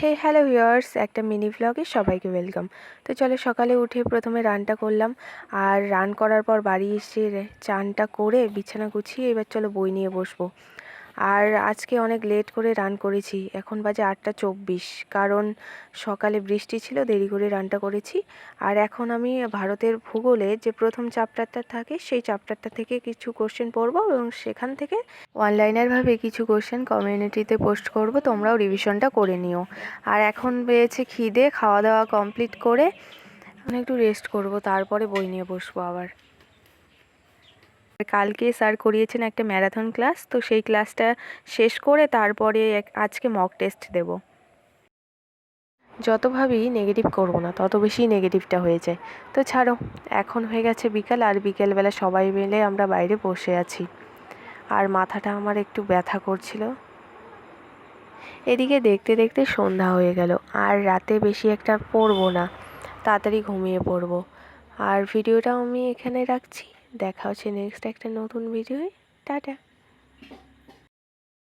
হে hello viewers একটা mini ভ্লগে সবাইকে ওয়েলকাম তো চলো সকালে উঠে প্রথমে রানটা করলাম। আর রান করার পর বাড়ি এসে চানটা করে বিছানা গুছিয়ে এবার চলো বই নিয়ে বসবো। আর আজকে অনেক লেট করে রান করেছি। এখন বাজে আটটা চব্বিশ। কারণ সকালে বৃষ্টি ছিল, দেরি করে রানটা করেছি। আর এখন আমি ভারতের ভূগোলে যে প্রথম চ্যাপ্টারটা থাকে, সেই চ্যাপ্টারটা থেকে কিছু কোশ্চেন পড়ব এবং সেখান থেকে অনলাইনারভাবে কিছু কোশ্চেন কমিউনিটিতে পোস্ট করব। তোমরাও রিভিশনটা করে নিও। আর এখন পেয়েছে খিদে খাওয়া দাওয়া কমপ্লিট করে একটু রেস্ট করব, তারপরে বই নিয়ে বসবো আবার। কালকে স্যার করিয়েছেন একটা ম্যারাথন ক্লাস, তো সেই ক্লাসটা শেষ করে তারপরে আজকে মক টেস্ট দেব। যত ভাবি নেগেটিভ করব না, তত বেশি নেগেটিভটা হয়ে যায়। তো ছাড়ো, এখন হয়ে গেছে বিকাল আর বিকেলবেলা সবাই মিলে আমরা বাইরে বসে আছি। আর মাথাটা আমার একটু ব্যথা করছিল। এদিকে দেখতে দেখতে সন্ধ্যা হয়ে গেল, আর রাতে বেশি একটা পড়ব না, তাড়াতাড়ি ঘুমিয়ে পড়ব। আর ভিডিওটাও আমি এখানে রাখছি। দেখা হচ্ছে নেক্সট একটা নতুন ভিডিওয় টাটা।